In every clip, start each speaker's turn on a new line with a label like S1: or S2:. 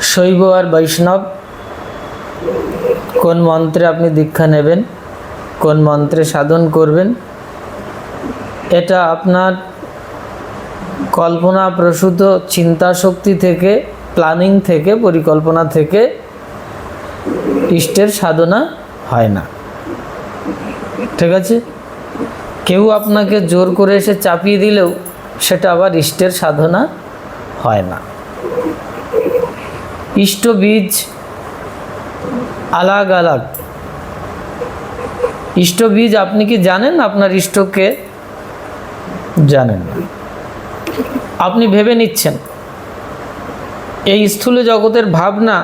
S1: শৈব আর বৈষ্ণব, কোন মন্ত্রে আপনি দীক্ষা নেবেন, কোন মন্ত্রে সাধন করবেন, এটা আপনার কল্পনা প্রসূত চিন্তা শক্তি থেকে প্ল্যানিং থেকে, পরিকল্পনা থেকে ইষ্টের সাধনা হয় না। ঠিক আছে? কেউ আপনাকে জোর করে এসে চাপিয়ে দিলেও সেটা আবার ইষ্টের সাধনা হয় না। ইষ্ট বীজ আলাগ আলাগ ইষ্ট বীজ আপনি কি জানেন? আপনার ইষ্টকে জানেন। আপনি ভেবে নিচ্ছেন। এই স্থূল জগতের ভাবনা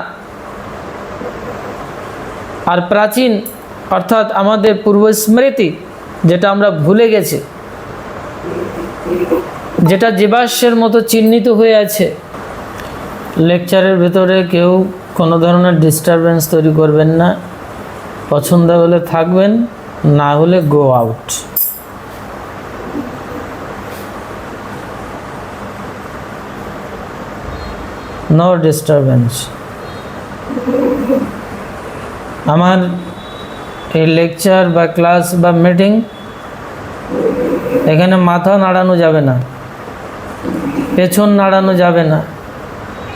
S1: আর প্রাচীন, অর্থাৎ আমাদের পূর্ব স্মৃতি যেটা আমরা ভুলে গেছি, যেটা জীবাশ্মের মতো চিহ্নিত হয়ে আছে লেকচারের ভেতরে কেউ কোনো ধরনের ডিস্টারবেন্স তৈরি করবেন না। পছন্দ হলে থাকবেন, না হলে গো আউট নো ডিস্টারবেন্স আমার এই লেকচার বা ক্লাস বা মিটিং এখানে মাথা নাড়ানো যাবে না। পেছন নাড়ানো যাবে না।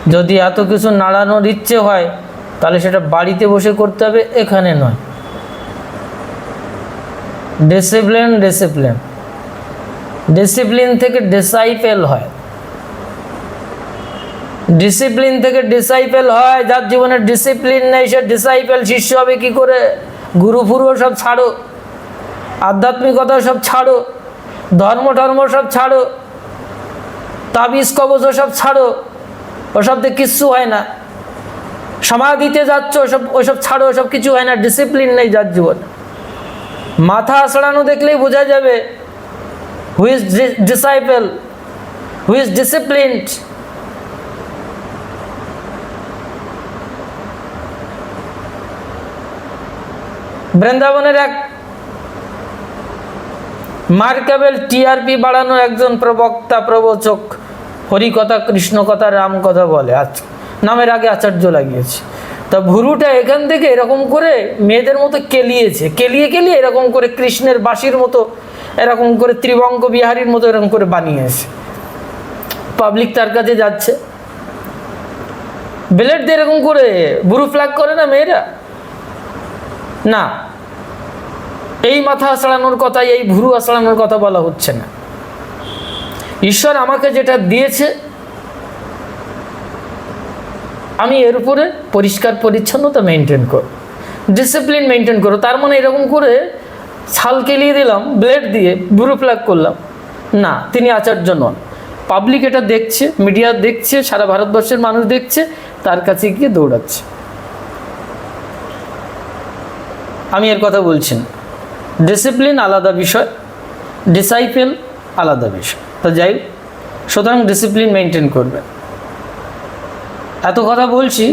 S1: যদি এত কিছু নাড়ানোর ইচ্ছে হয়, তাহলে সেটা বাড়িতে বসে করতে হবে, এখানে নয়। ডিসিপ্লিন ডিসিপ্লিন ডিসিপ্লিন থেকে ডিসাইপেল হয়। ডিসিপ্লিন থেকে ডিসাইপেল হয়, যার জীবনে ডিসিপ্লিন নেই, সে ডিসাইপেল শিষ্য হবে কি করে? গুরু ফুরু সব ছাড়ো। আধ্যাত্মিকতা সব ছাড়ো। ধর্ম টর্ম সব ছাড়ো। তাবিজ কবজ সব ছাড়ো। ওসব দিয়ে কিচ্ছু হয় না। সমাধিতে যাচ্ছ, ওসব ওসব ছাড়ো, ওসব কিছু হয় না ডিসিপ্লিন নেই যার জীবন। মাথা আসড়ানো দেখলেই বোঝা যাবে who is disciple who is disciplined বৃন্দাবনের এক মার্কেবল টিআরপি বাড়ানো একজন প্রবক্তা, প্রবচক। হরিকথা, কৃষ্ণকথা, রামকথা বলে। আজ নামের আগে আচার্য লাগিয়েছে। তা ভুরুটা এখান থেকে এরকম করে মেয়েদের মতো কেলিয়েছে। কেলিয়ে কেলিয়ে এরকম করে কৃষ্ণের বাঁশির মতো, এরকম করে ত্রিবঙ্গ বিহারীর মতো এরকম করে বানিয়েছে। পাবলিক তার কাছে যাচ্ছে। ব্লেড দিয়ে এরকম করে বুরু ফ্ল্যাগ করে না মেয়েরা? না। এই মাথা আছড়ানোর কথা এই ভুরু আছড়ানোর কথা বলা হচ্ছে না। ঈশ্বর আমাকে যেটা দিয়েছে, আমি এর উপরে পরিষ্কার পরিচ্ছন্নতা মেনটেন করো ডিসিপ্লিন মেনটেন করো তার মানে এরকম করে ছাল কেলিয়ে দিলাম ব্লেড দিয়ে ব্রু ফ্ল্যাগ করলাম। না, তিনি আচার্য নন। পাবলিক এটা দেখছে মিডিয়া দেখছে, সারা ভারতবর্ষের মানুষ দেখছে, তার কাছে গিয়ে দৌড়াচ্ছে। আমি এর কথা বলছি ডিসিপ্লিন আলাদা বিষয় ডিসাইপেল আলাদা বিষয়। তো যাই সুতরাং ডিসিপ্লিন মেনটেন করবে। এত কথা বলছি,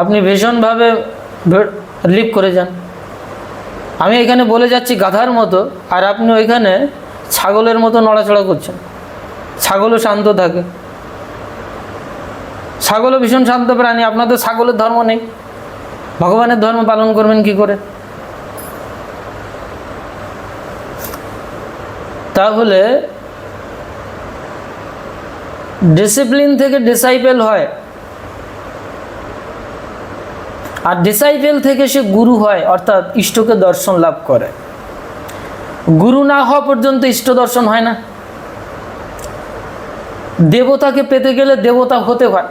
S1: আপনি ভীষণভাবে লিপ করে যান। আমি এখানে বলে যাচ্ছি গাধার মতো, আর আপনি ওইখানে ছাগলের মতো নড়াচড়া করছেন। ছাগলও শান্ত থাকে। ছাগলও ভীষণ শান্ত প্রাণী, আপনাদের ছাগলের ধর্ম নেই। ভগবানের ধর্ম পালন করবেন কি করে? তাহলে ডিসিপ্লিন থেকে ডিসাইপেল হয়। আর ডিসাইপেল থেকে সে গুরু হয়, অর্থাৎ ইষ্টকে দর্শন লাভ করে। গুরু না হওয়া পর্যন্ত ইষ্ট দর্শন হয় না। দেবতাকে পেতে গেলে দেবতা হতে হয়।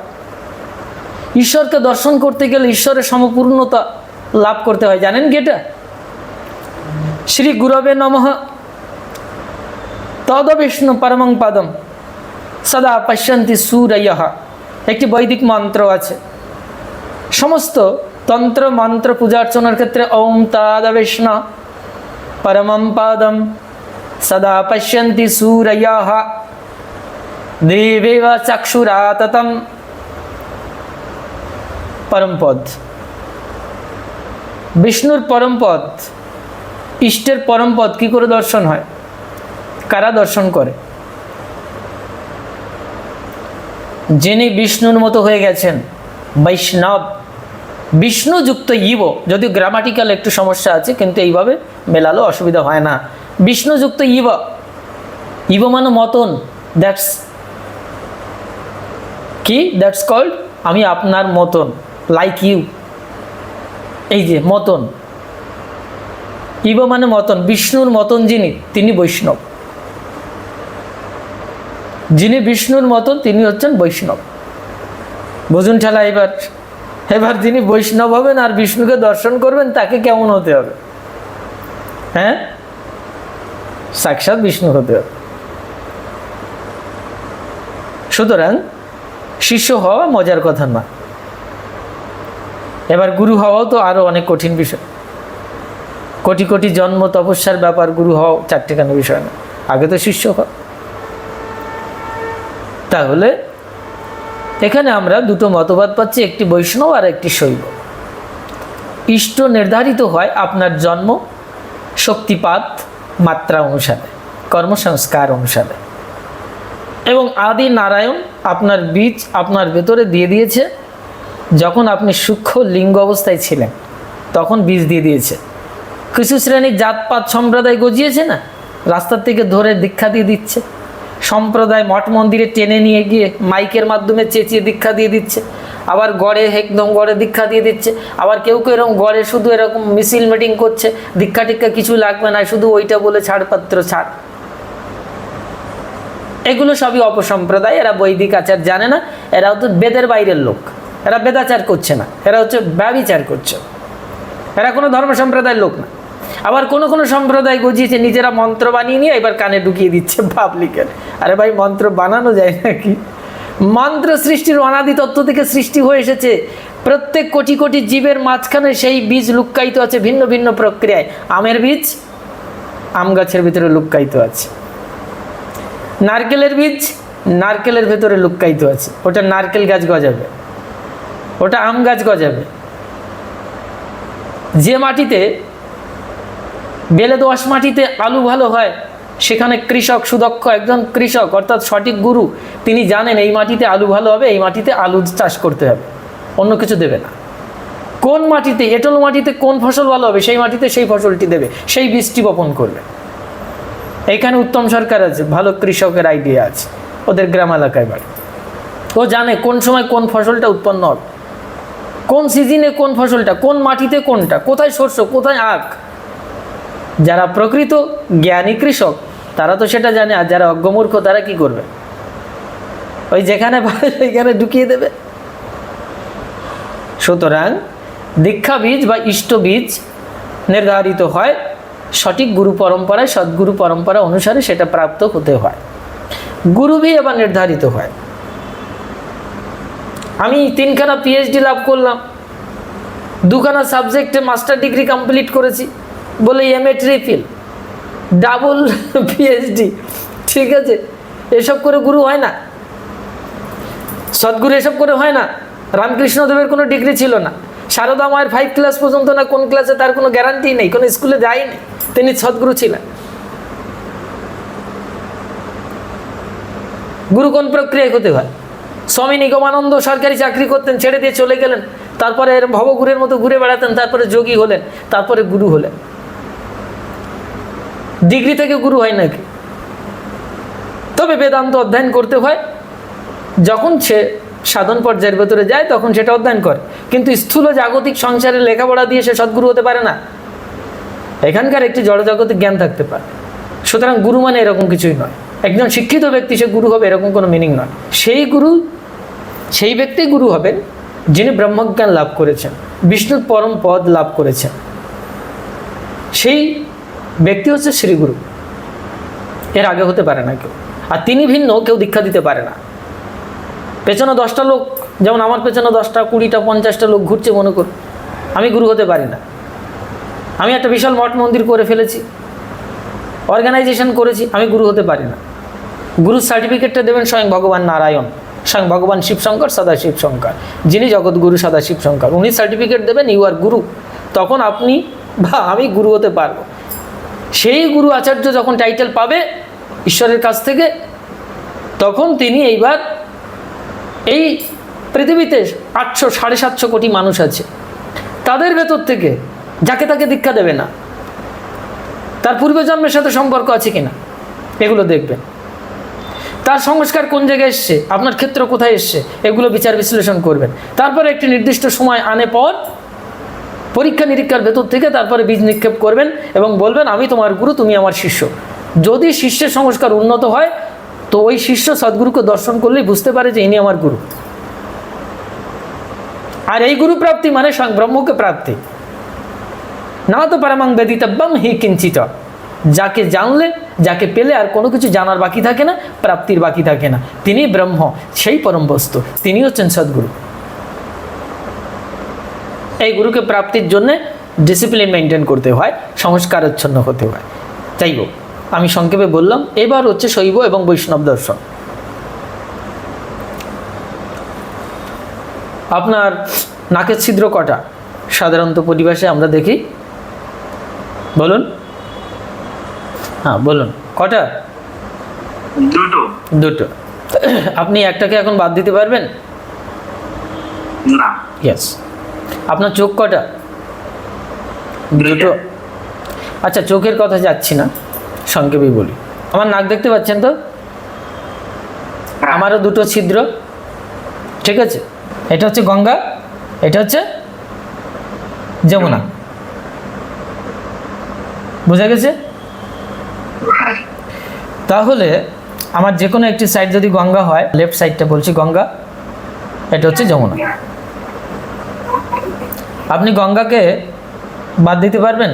S1: ঈশ্বরকে দর্শন করতে গেলে ঈশ্বরের সমপূর্ণতা লাভ করতে হয়। জানেন কি এটা? শ্রী গুরবে নমঃ তদ বিষ্ণু পরমং পদম সদা পশ্যন্তি সুরয় একটি বৈদিক মন্ত্র আছে। সমস্ত তন্ত্র, মন্ত্র, পূজা অর্চনার ক্ষেত্রে ওম তদ বিষ্ণু পরমম পদম। সদা পশ্যন্তি সুরয়। দেবেব চক্ষুরাততম। পরমপদ বিষ্ণুর পরমপদ ইষ্টের পরমপদ কি করে দর্শন হয়? কারা দর্শন করে? যিনি বিষ্ণুর মতো হয়ে গেছেন, বৈষ্ণব। বিষ্ণুযুক্ত ইব, যদিও গ্রামাটিক্যাল একটু সমস্যা আছে, কিন্তু এইভাবে মেলালো, অসুবিধা হয় না। বিষ্ণুযুক্ত ইব। ইব মানে মতন দ্যাটস কি? দ্যাটস কল্ড আমি আপনার মতন লাইক ইউ এই যে, মতন। ইব মানে মতন, বিষ্ণুর মতন যিনি, তিনি বৈষ্ণব। যিনি বিষ্ণুর মতন, তিনি হচ্ছেন বৈষ্ণব। বুঝুন ঠেলা, এবার এবার যিনি বৈষ্ণব হবেন আর বিষ্ণুকে দর্শন করবেন, তাকে কেমন হতে হবে? হ্যাঁ? সাক্ষাৎ বিষ্ণু হতে হবে। সুতরাং, শিষ্য হওয়া মজার কথা না। এবার গুরু হওয়াও তো আরও অনেক কঠিন বিষয়। কোটি কোটি জন্ম তপস্যার ব্যাপার, গুরু হওয়াও চারটেখানি বিষয় না। আগে তো শিষ্য হওয়া। তাহলে এখানে আমরা দুটো মতবাদ পাচ্ছি, একটি বৈষ্ণব আর একটি শৈব। ইষ্ট নির্ধারিত হয় আপনার জন্ম, শক্তিপাত, মাত্রা অনুসারে, কর্মসংস্কার অনুসারে। এবং আদি নারায়ণ আপনার বীজ আপনার ভেতরে দিয়ে দিয়েছে, যখন আপনি সূক্ষ্ম লিঙ্গ অবস্থায় ছিলেন, তখন বীজ দিয়ে দিয়েছে। কিছু শ্রেণির জাতপাত সম্প্রদায় গজিয়েছে না? রাস্তার থেকে ধরে দীক্ষা দিয়ে দিচ্ছে। সম্প্রদায় মঠ মন্দিরে টেনে নিয়ে গিয়ে মাইকের মাধ্যমে চেঁচিয়ে দীক্ষা দিয়ে দিচ্ছে। আবার গড়ে একদম গড়ে দীক্ষা দিয়ে দিচ্ছে। আবার কেউ কেউ এরকম গড়ে শুধু এরকম মিছিল মিটিং করছে। দীক্ষা টিক্ষা কিছু লাগবে না, শুধু ওইটা বলে ছাড়পত্র ছাড়। এগুলো সবই অপসম্প্রদায়, এরা বৈদিক আচার জানে না। এরা হচ্ছে বেদের বাইরের লোক। এরা বেদাচার করছে না। এরা হচ্ছে ব্যবিচার করছে। এরা কোনো ধর্ম সম্প্রদায়ের লোক না। আবার কোনো কোনো সম্প্রদায় গজিয়েছে নিজেরা মন্ত্র বানিয়ে নিয়ে এবার কানে ঢুকিয়ে দিচ্ছে পাবলিকের আরে ভাই, মন্ত্র বানানো যায় নাকি? মন্ত্র সৃষ্টির অনাদি তত্ত্ব থেকে সৃষ্টি হয়ে এসেছে। প্রত্যেক কোটি কোটি জীবের মাঝখানে সেই বীজ লুক্কায়িত আছে ভিন্ন ভিন্ন প্রক্রিয়ায়। আমের বীজ, আম গাছের ভিতরে লুক্কায়িত আছে। নারকেলের বীজ, নারকেলের ভেতরে লুক্কায়িত আছে। ওটা নারকেল গাছ গজাবে। ওটা আম গাছ গজাবে। যে মাটিতে বেলে দোয়াশ মাটিতে আলু ভালো হয়, সেখানে কৃষক সুদক্ষ একজন কৃষক, অর্থাৎ সঠিক গুরু, তিনি জানেন এই মাটিতে আলু ভালো হবে, এই মাটিতে আলু চাষ করতে হবে, অন্য কিছু দেবে না। কোন মাটিতে, এঁটেল মাটিতে কোন ফসল ভালো হবে, সেই মাটিতে সেই ফসলটি দেবে, সেই বীজটি বপন করবে। এইখানে উত্তম সরকার আছে, ভালো কৃষকের আইডিয়া আছে, ওদের গ্রাম এলাকায় বাড়ি। ও জানে কোন সময় কোন ফসলটা উৎপন্ন হবে, কোন সিজনে কোন ফসলটা, কোন মাটিতে কোনটা, কোথায় শস্য, কোথায় আখ যারা প্রকৃত জ্ঞানী কৃষক, তারা তো সেটা জানে, আর যারা অজ্ঞমূর্খ, তারা কি করবে? ওই যেখানে পাবে ঢুকিয়ে দেবে। সুতরাং দীক্ষা বীজ বা ইষ্ট বীজ নির্ধারিত হয়, সঠিক গুরু পরম্পরায়, সদ্গুরু পরম্পরা অনুসারে সেটা প্রাপ্ত হতে হয়। গুরু বি এবার নির্ধারিত হয়। আমি তিনখানা পিএইচডি লাভ করলাম। দুখানা সাবজেক্টে মাস্টার ডিগ্রি কমপ্লিট করেছি। বলে M A triple double PhD ঠিক আছে? এসব করে গুরু হয় না। সদ্গুরু এসব করে হয় না। রামকৃষ্ণদেবের কোনো ডিগ্রি ছিল না। সারদা মায়ের ফাইভ ক্লাস পর্যন্ত না কোন ক্লাসে তার কোনো গ্যারান্টি নেই, কোনো স্কুলে যায়নি তিনি সদ্গুরু ছিলেন। গুরু কোন প্রক্রিয়ায় হতে হয়? স্বামী নিগমানন্দ সরকারি চাকরি করতেন, ছেড়ে দিয়ে চলে গেলেন। তারপরে ভবগুরের মতো ঘুরে বেড়াতেন, তারপরে যোগী হলেন, তারপরে গুরু হলেন। ডিগ্রি থেকে গুরু হয় নাকি? তবে বেদান্ত অধ্যয়ন করতে হয়। যখন সে সাধন পর্যায়ের ভেতরে যায়, তখন সেটা অধ্যয়ন করে। কিন্তু স্থূল জাগতিক সংসারে লেখাপড়া দিয়ে সে সদ্গুরু হতে পারে না। এখানকার একটি জড়জাগতিক জ্ঞান থাকতে পারে। সুতরাং গুরু মানে এরকম কিছুই নয়। একজন শিক্ষিত ব্যক্তি সে গুরু হবে, এরকম কোনো মিনিং নয়। সেই গুরু, সেই ব্যক্তি গুরু হবেন যিনি ব্রহ্মজ্ঞান লাভ করেছেন, বিষ্ণুর পরম পদ লাভ করেছেন। সেই ব্যক্তি হচ্ছে শ্রীগুরু এর আগে হতে পারে না কেউ। আর তিনি ভিন্ন, কেউ দীক্ষা দিতে পারে না। পেছনে দশটা লোক, যেমন আমার পেছনে দশটা, কুড়িটা, পঞ্চাশটা লোক ঘুরছে, মনে করুন আমি গুরু হতে পারি না। আমি একটা বিশাল মঠ মন্দির করে ফেলেছি। অর্গানাইজেশন করেছি, আমি গুরু হতে পারি না। গুরুর সার্টিফিকেটটা দেবেন স্বয়ং ভগবান নারায়ণ, স্বয়ং ভগবান শিবশঙ্কর সদা শিবশঙ্কর যিনি জগৎগুরু, সদা শিবশঙ্কর উনি সার্টিফিকেট দেবেন ইউ আর গুরু। তখন আপনি বা আমি গুরু হতে পারব। সেই গুরু আচার্য যখন টাইটেল পাবে ঈশ্বরের কাছ থেকে, তখন তিনি এইবার এই পৃথিবীতে আটশো, সাড়ে সাতশো কোটি মানুষ আছে। তাদের ভেতর থেকে যাকে তাকে দীক্ষা দেবে না, তার পূর্বজন্মের সাথে সম্পর্ক আছে কিনা, এগুলো দেখবেন। তার সংস্কার কোন জায়গায় এসছে, আপনার ক্ষেত্র কোথায় এসছে, এগুলো বিচার বিশ্লেষণ করবেন। তারপরে একটি নির্দিষ্ট সময় আনে পর পরীক্ষা নিরীক্ষার ভেতর থেকে তারপরে বীজ নিক্ষেপ করবেন এবং বলবেন, আমি তোমার গুরু, তুমি আমার শিষ্য। যদি শিষ্যের সংস্কার উন্নত হয়, তো ওই শিষ্য সদ্গুরুকে দর্শন করলেই বুঝতে পারে যে ইনি আমার গুরু। আর এই গুরু প্রাপ্তি মানে ব্রহ্মকে প্রাপ্তি। না তো পারামাং বেদিতব্যম হি কিঞ্চিত। যাকে জানলে, যাকে পেলে আর কোনো কিছু জানার বাকি থাকে না, প্রাপ্তির বাকি থাকে না। তিনি ব্রহ্ম, সেই পরম বস্তু। তিনি হচ্ছেন সদ্গুরু। এই গুরুকে প্রাপ্তির জন্যে ডিসিপ্লিন মেনটেন করতে হয় সংস্কারচ্ছন্ন হতে হয়। যাই হোক আমি সংক্ষেপে বললাম এবার হচ্ছে শৈব এবং বৈষ্ণব দর্শন। আপনার নাকের ছিদ্র কটা? সাধারণত পরিবেশে আমরা দেখি। বলুন। হ্যাঁ বলুন। কটা?
S2: দুটো।
S1: দুটো। আপনি একটাকে এখন বাদ দিতে পারবেন?
S2: না।
S1: ইয়েস আপনার চোখ কটা? দুটো। আচ্ছা চোখের কথা যাচ্ছি না সংক্ষেপেই বলি। আমার নাক দেখতে পাচ্ছেন তো?
S2: হ্যাঁ।
S1: আমারও দুটো ছিদ্র ঠিক আছে? এটা হচ্ছে গঙ্গা এটা হচ্ছে যমুনা। বোঝা গেছে? তাহলে আমার যে কোনো একটি সাইড যদি গঙ্গা হয় লেফট সাইডটা বলছি গঙ্গা এটা হচ্ছে যমুনা। আপনি গঙ্গাকে বাদ দিতে পারবেন?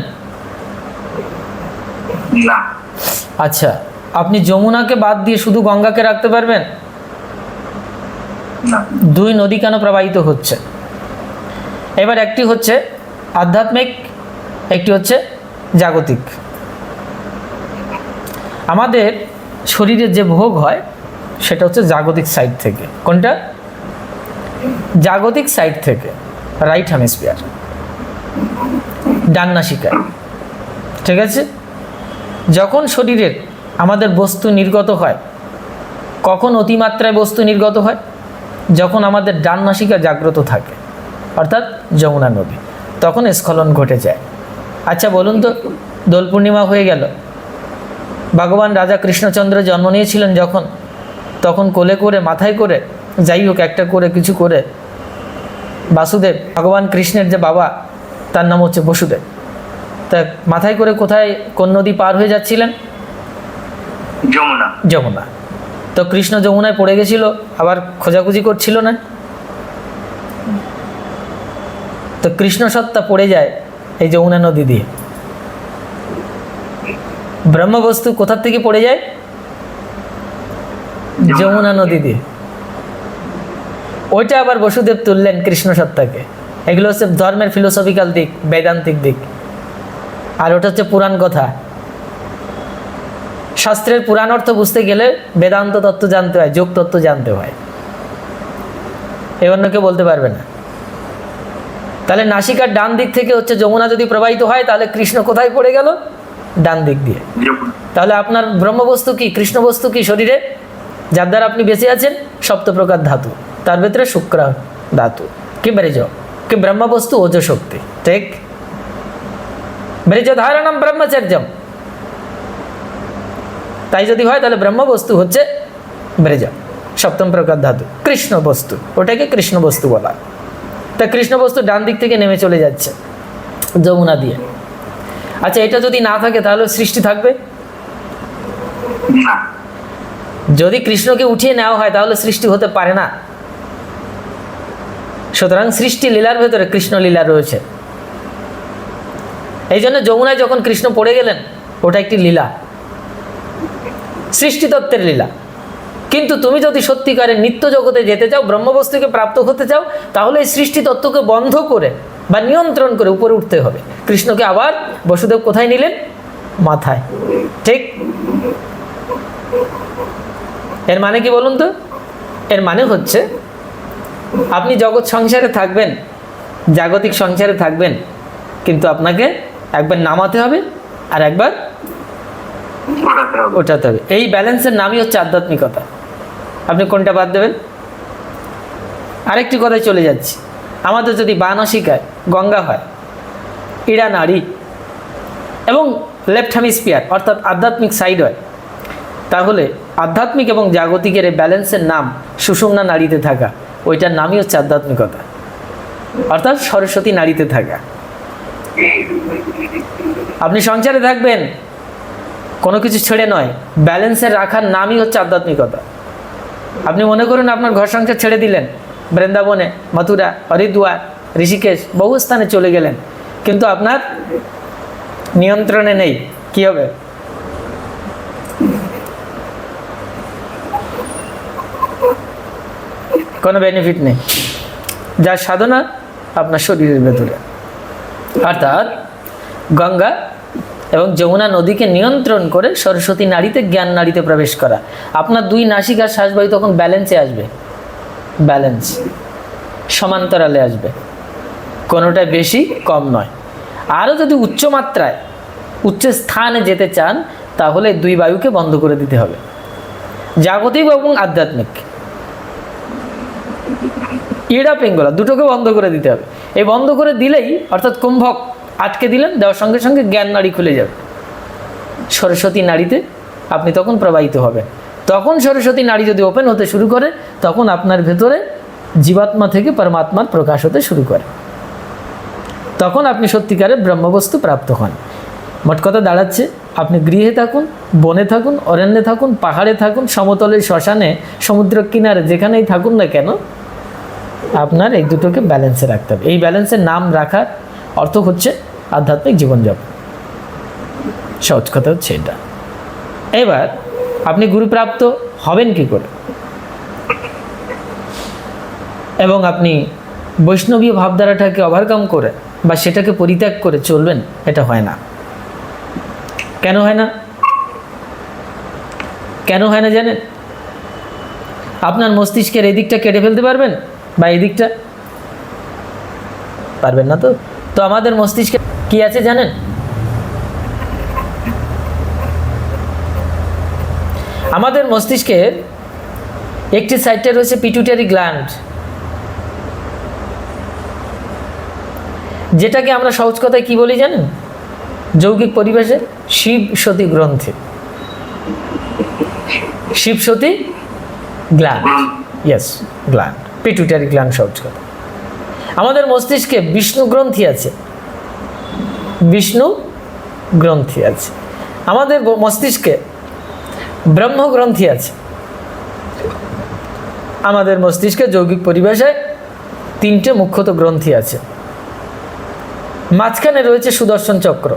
S2: না।
S1: আচ্ছা আপনি যমুনাকে বাদ দিয়ে শুধু গঙ্গাকে রাখতে পারবেন? দুই নদী কেন প্রবাহিত হচ্ছে? এবার একটি হচ্ছে আধ্যাত্মিক একটি হচ্ছে জাগতিক। আমাদের শরীরের যে ভোগ হয় সেটা হচ্ছে জাগতিক সাইড থেকে। কোনটা? জাগতিক সাইড থেকে। Right hemisphere. ডান নাসিকায় ঠিক আছে? যখন শরীরের আমাদের বস্তু নির্গত হয়, কখন অতিমাত্রায় বস্তু নির্গত হয়? যখন আমাদের ডান নাসিকা জাগ্রত থাকে, অর্থাৎ যমুনা নদী, তখন স্খলন ঘটে যায়। আচ্ছা বলুন তো, দোল পূর্ণিমা হয়ে গেল। ভগবান রাজা কৃষ্ণচন্দ্র জন্ম নিয়েছিলেন যখন, তখন কোলে করে, মাথায় করে, যাই হোক, একটা করে, কিছু করে বাসুদেব ভগবান কৃষ্ণের যে বাবা তার নাম হচ্ছে বসুদেব। তা মাথায় করে কোথায় কোন নদী পার হয়ে যাচ্ছিলেন?
S2: যমুনা।
S1: যমুনা। তো কৃষ্ণ যমুনায় পড়ে গেছিল আবার খোঁজাখুঁজি করছিল না? তো কৃষ্ণ সত্তা পড়ে যায় এই যমুনা নদী দিয়ে। ব্রহ্মবস্তু কোথার থেকে পড়ে যায়? যমুনা। নদী দিয়ে। ওইটা আবার বসুদেব তুললেন কৃষ্ণ সত্তাকে। এগুলো হচ্ছে ধর্মের ফিলোসফিক্যাল দিক, বেদান্তিক দিক। আর ওটা হচ্ছে পুরাণ কথা। শাস্ত্রের পুরাণ অর্থ বুঝতে গেলে বেদান্ত তত্ত্ব জানতে হয়, যোগ তত্ত্ব জানতে হয়। এ অন্য কেউ বলতে পারবে না। তাহলে নাসিকার ডান দিক থেকে হচ্ছে যমুনা যদি প্রবাহিত হয়, তাহলে কৃষ্ণ কোথায় পড়ে গেল? ডান দিক দিয়ে। তাহলে আপনার ব্রহ্মবস্তু কি, কৃষ্ণবস্তু কি শরীরে? যার দ্বারা আপনি বেঁচে আছেন, সপ্তপ্রকার ধাতু। তার ভেতরে শুক্র ধাতু। কি বেরেজ কি ব্রহ্মবস্তু? ওজ শক্তি। ঠিক? বেরেজ ধারণম ব্রহ্মচর্যম। তাই যদি হয় তাহলে ব্রহ্ম বস্তু হচ্ছে ব্রেজ সপ্তম প্রকার ধাতু। কৃষ্ণ বস্তু ওটাকে কৃষ্ণ বস্তু বলা তা কৃষ্ণ বস্তু ডান দিক থেকে নেমে চলে যাচ্ছে যমুনা দিয়ে। আচ্ছা এটা যদি না থাকে তাহলে সৃষ্টি থাকবে? যদি কৃষ্ণকে উঠিয়ে নেওয়া হয় তাহলে সৃষ্টি হতে পারে না। সুতরাং সৃষ্টি লীলার ভেতরে কৃষ্ণ লীলা রয়েছে। এই জন্য যমুনায় যখন কৃষ্ণ পড়ে গেলেন, ওটা একটি লীলা। সৃষ্টিতত্ত্বের লীলা। কিন্তু তুমি যদি সত্যিকারের নিত্য জগতে যেতে চাও, ব্রহ্মবস্তুকে প্রাপ্ত হতে চাও, তাহলে এই সৃষ্টি তত্ত্বকে বন্ধ করে বা নিয়ন্ত্রণ করে উপরে উঠতে হবে। কৃষ্ণকে আবার বসুদেব কোথায় নিলেন? মাথায়। ঠিক? এর মানে কি বলুন তো? এর মানে হচ্ছে আপনি জগৎ সংসারে থাকবেন জাগতিক সংসারে থাকবেন কিন্তু আপনাকে একবার নামাতে হবে আর একবার
S2: ওঠাতে হবে।
S1: এই ব্যালেন্সের নামই হচ্ছে আধ্যাত্মিকতা। আপনি কোনটা বাদ দেবেন? আরেকটি কথায় চলে যাচ্ছি। আমাদের যদি বানসিকায় গঙ্গা হয় ইড়া নারী এবং লেফট হেমিস্পিয়ার অর্থাৎ আধ্যাত্মিক সাইড হয় তাহলে আধ্যাত্মিক এবং জাগতিকের এই ব্যালেন্সের নাম সুষুম্না নারীতে থাকা। ওইটার নামই হচ্ছে আধ্যাত্মিকতা। অর্থাৎ সরস্বতী নারীতে থাকা। আপনি সংসারে থাকবেন, কোনো কিছু ছেড়ে নয়। ব্যালেন্সে রাখার নামই হচ্ছে আধ্যাত্মিকতা। আপনি মনে করুন আপনার ঘর সংসার ছেড়ে দিলেন, বৃন্দাবনে, মথুরা, হরিদ্বার, ঋষিকেশ, বহু স্থানে চলে গেলেন। কিন্তু আপনার নিয়ন্ত্রণে নেই, কি হবে? কোনো বেনিফিট নেই। যার সাধনা আপনার শরীরের ভেতরে। অর্থাৎ গঙ্গা এবং যমুনা নদীকে নিয়ন্ত্রণ করে সরস্বতী নারীতে জ্ঞান নারীতে প্রবেশ করা। আপনার দুই নাসিকার শ্বাসবায়ু তখন ব্যালেন্সে আসবে। ব্যালেন্স সমান্তরালে আসবে। কোনোটায় বেশি, কম নয়। আরও যদি উচ্চ মাত্রায়, উচ্চ স্থানে যেতে চান, তাহলে দুই বায়ুকে বন্ধ করে দিতে হবে। জাগতিক এবং আধ্যাত্মিক। ইড়া পিঙ্গলা, দুটোকে বন্ধ করে দিতে হবে। এই বন্ধ করে দিলেই, অর্থাৎ কুম্ভক আটকে দিলেন, দেওয়ার সঙ্গে সঙ্গে জ্ঞান নাড়ি খুলে যাবে। সরস্বতী নাড়িতে আপনি তখন প্রবাহিত হবেন। তখন সরস্বতী নাড়ি যদি ওপেন হতে শুরু করে, তখন আপনার ভেতরে জীবাত্মা থেকে পরমাত্মার প্রকাশ হতে শুরু করে। তখন আপনি সত্যিকারের ব্রহ্মবস্তু প্রাপ্ত হন। মোট কথা দাঁড়াচ্ছে। আপনি গৃহে থাকুন, বনে থাকুন, অরণ্যে থাকুন, পাহাড়ে থাকুন সমতলের শ্মশানে, সমুদ্র কিনারে, যেখানেই থাকুন না কেন, আপনার এই দুটোকে ব্যালেন্সে রাখতে হবে। এই ব্যালেন্সের নাম রাখার অর্থ হচ্ছে আধ্যাত্মিক জীবনযাপন। সহজ কথা হচ্ছে এটা। এবার, আপনি গুরুপ্রাপ্ত হবেন কি করে? এবং আপনি বৈষ্ণবীয় ভাবধারাটাকে ওভারকাম করে বা সেটাকে পরিত্যাগ করে চলবেন, এটা হয় না। কেন হয় না? কেন হয় না জানেন? আপনার মস্তিষ্কের এই দিকটা কেটে ফেলতে পারবেন বা এই দিকটা পারবেন না তো? তো আমাদের মস্তিষ্কে কি আছে জানেন? আমাদের মস্তিষ্কের একটি সাইডটা রয়েছে পিটুটারি গ্ল্যান্ড যেটাকে আমরা সহজ কথায় কি বলি জানেন? যৌগিক পরিবেশে শিব সতী গ্রন্থি। Shiva Sati gland yes gland pituitary gland সহজ কথা আমাদের মস্তিষ্কে বিষ্ণু গ্রন্থি আছে। বিষ্ণু গ্রন্থি আছে। আমাদের মস্তিষ্কে ব্রহ্ম গ্রন্থি আছে। আমাদের মস্তিষ্কে যৌগিক পরিবেশে তিনটে মুখ্যত গ্রন্থি আছে। মাঝখানে রয়েছে সুদর্শন চক্র।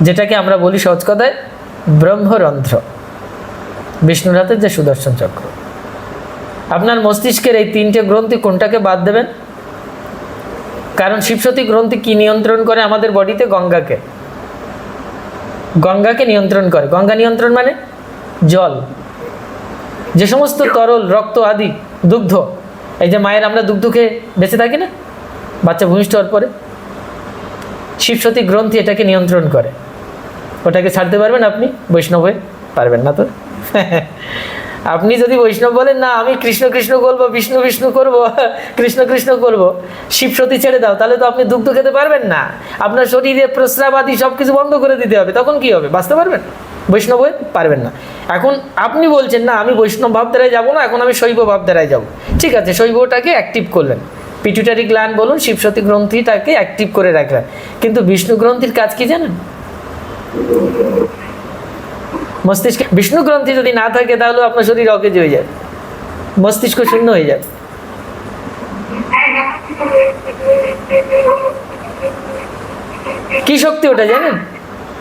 S1: যেটাকে আমরা বলি সহজ কথায় ব্রহ্মরন্ধ্র। বিষ্ণুর হাতের যে সুদর্শন চক্র। আপনার মস্তিষ্কের এই তিনটে গ্রন্থি কোনটাকে বাদ দেবেন? কারণ শিবসতী গ্রন্থি কি নিয়ন্ত্রণ করে আমাদের বডিতে? গঙ্গাকে। গঙ্গাকে নিয়ন্ত্রণ করে। গঙ্গা নিয়ন্ত্রণ মানে? জল। যে সমস্ত তরল, রক্ত আদি, দুগ্ধ, এই যে মায়ের আমরা দুগ্ধ খেয়ে বেঁচে থাকি না? বাচ্চা ভূমিষ্ঠ হওয়ার পরে। শিবসতী গ্রন্থি এটাকে নিয়ন্ত্রণ করে। ওটাকে ছাড়তে পারবেন আপনি? বৈষ্ণব হয়ে পারবেন না তো? আপনি যদি বৈষ্ণব বলেন, না, আমি কৃষ্ণ কৃষ্ণ করব, বিষ্ণু বিষ্ণু করব, কৃষ্ণ কৃষ্ণ করব। শিবসতী ছেড়ে দাও, তাহলে তো আপনি দুগ্ধ খেতে পারবেন না। আপনার শরীরে প্রস্রাব আদি সব কিছু বন্ধ করে দিতে হবে, তখন কি হবে? বাঁচতে পারবেন? বৈষ্ণব হয়ে পারবেন না। এখন আপনি বলছেন, না, আমি বৈষ্ণব ভাবধারায় যাব না, এখন আমি শৈব ভাবধারায় যাব। ঠিক আছে, শৈবটাকে অ্যাক্টিভ করলেন। পিটুটারি গ্ল্যান্ড বলুন, শিবসতী গ্রন্থিটাকে অ্যাক্টিভ করে রাখলেন। কিন্তু বিষ্ণু গ্রন্থির কাজ কি জানেন? মস্তিষ্কে, বিষ্ণু গ্রন্থি যদি না থাকে, তাহলে আপনার শরীর অকেজ হয়ে যায়। মস্তিষ্ক শূন্য হয়ে যাবে কি শক্তি ওটা জানেন?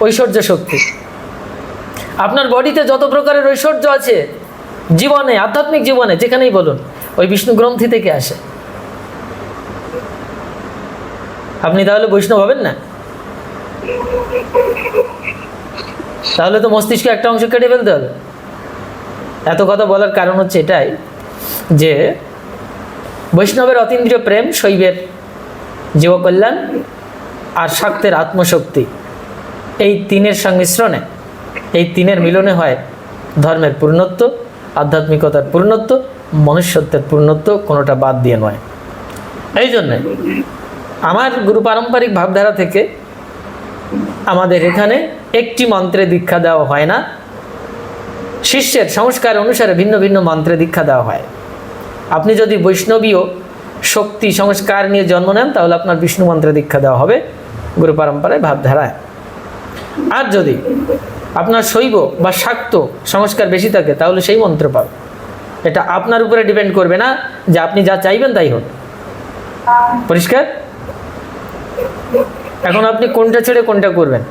S1: ঐশ্বর্য শক্তি। আপনার বডিতে যত প্রকারের ঐশ্বর্য আছে, জীবনে, আধ্যাত্মিক জীবনে, যেখানেই বলুন, ওই বিষ্ণু গ্রন্থি থেকে আসে। আপনি তাহলে বৈষ্ণব হবেন না? তাহলে তো মস্তিষ্ক একটা অংশ কেটে ফেলতে হবে। এত কথা বলার কারণ হচ্ছে এটাই যে বৈষ্ণবের অতীন্দ্রিয় প্রেম শৈবের জীবকল্যাণ আর শাক্তের আত্মশক্তি। এই তিনের সংমিশ্রণে, এই তিনের মিলনে হয় ধর্মের পূর্ণত্ব, আধ্যাত্মিকতার পূর্ণত্ব, মনুষ্যত্বের পূর্ণত্ব, কোনোটা বাদ দিয়ে নয়। এই জন্যে আমার গুরু পারম্পরিক ভাবধারা থেকে আমাদের এখানে একটি মন্ত্রে দীক্ষা দেওয়া হয় না। শিষ্যের সংস্কার অনুসারে ভিন্ন ভিন্ন মন্ত্রে দীক্ষা দেওয়া হয়। আপনি যদি বৈষ্ণবীয় শক্তি সংস্কার নিয়ে জন্ম নেন, তাহলে আপনার বিষ্ণু মন্ত্রে দীক্ষা দেওয়া হবে গুরু পরম্পরায় ভাবধারায়। আর যদি আপনার শৈব বা শাক্ত সংস্কার বেশি থাকে, তাহলে সেই মন্ত্র পাবে এটা আপনার উপরে ডিপেন্ড করবে না যে আপনি যা চাইবেন তাই হোক। পরিষ্কার? এখন আপনি কোনটা ছেড়ে কোনটা করবেন?